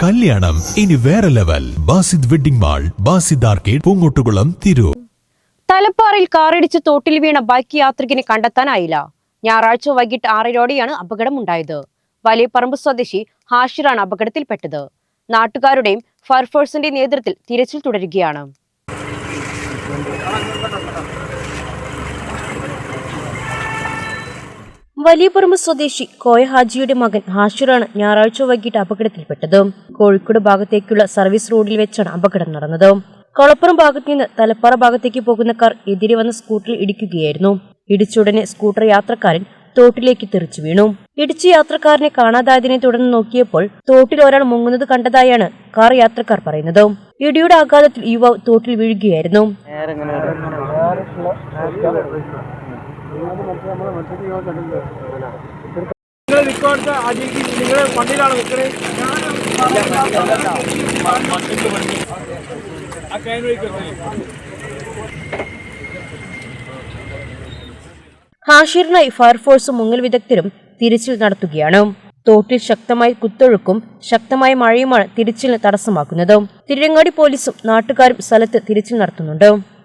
കല്യാണം. ഇനി വേറെ level Basid wedding mall Basid arcade Poongottukulam Tirur. തലപ്പാറയിൽ കാറിടിച്ച് തോട്ടിൽ വീണ ബൈക്ക് യാത്രികനെ കണ്ടെത്താനായില്ല. ഞായറാഴ്ച വൈകിട്ട് ആറിനോടെയാണ് അപകടമുണ്ടായത്. വലിയ പറമ്പ് സ്വദേശി ഹാഷിറാണ് അപകടത്തിൽപ്പെട്ടത്. നാട്ടുകാരുടെയും ഫയർഫോഴ്സിന്റെ നേതൃത്വത്തിൽ തിരച്ചിൽ തുടരുകയാണ്. വലിയപറമ്പ് സ്വദേശി കോയ ഹാജിയുടെ മകൻ ഹാഷിറാണ് ഞായറാഴ്ച വൈകിട്ട് അപകടത്തിൽപ്പെട്ടത്. കോഴിക്കോട് ഭാഗത്തേക്കുള്ള സർവീസ് റോഡിൽ വെച്ചാണ് അപകടം നടന്നത്. കളപ്പുറം ഭാഗത്ത് നിന്ന് തലപ്പാറ ഭാഗത്തേക്ക് പോകുന്ന കാർ എതിരെ വന്ന സ്കൂട്ടറിൽ ഇടിക്കുകയായിരുന്നു. ഇടിച്ചുടനെ സ്കൂട്ടർ യാത്രക്കാരൻ തോട്ടിലേക്ക് തെറിച്ചു വീണു. ഇടിച്ച യാത്രക്കാരനെ കാണാതായതിനെ തുടർന്ന് നോക്കിയപ്പോൾ തോട്ടിൽ ഒരാൾ മുങ്ങുന്നത് കണ്ടതായാണ് കാർ യാത്രക്കാർ പറയുന്നത്. ഇടിയുടെ ആഘാതത്തിൽ യുവാവ് തോട്ടിൽ വീഴുകയായിരുന്നു. ഹാഷിറിനായി ഫയർഫോഴ്സും മുങ്ങൽ വിദഗ്ധരും തിരച്ചിൽ നടത്തുകയാണ്. തോട്ടിൽ ശക്തമായ കുത്തൊഴുക്കും ശക്തമായ മഴയുമാണ് തിരച്ചിലിന് തടസ്സമാക്കുന്നത്. തിരുരങ്ങാടി പോലീസും നാട്ടുകാരും സ്ഥലത്ത് തിരച്ചിൽ നടത്തുന്നുണ്ട്.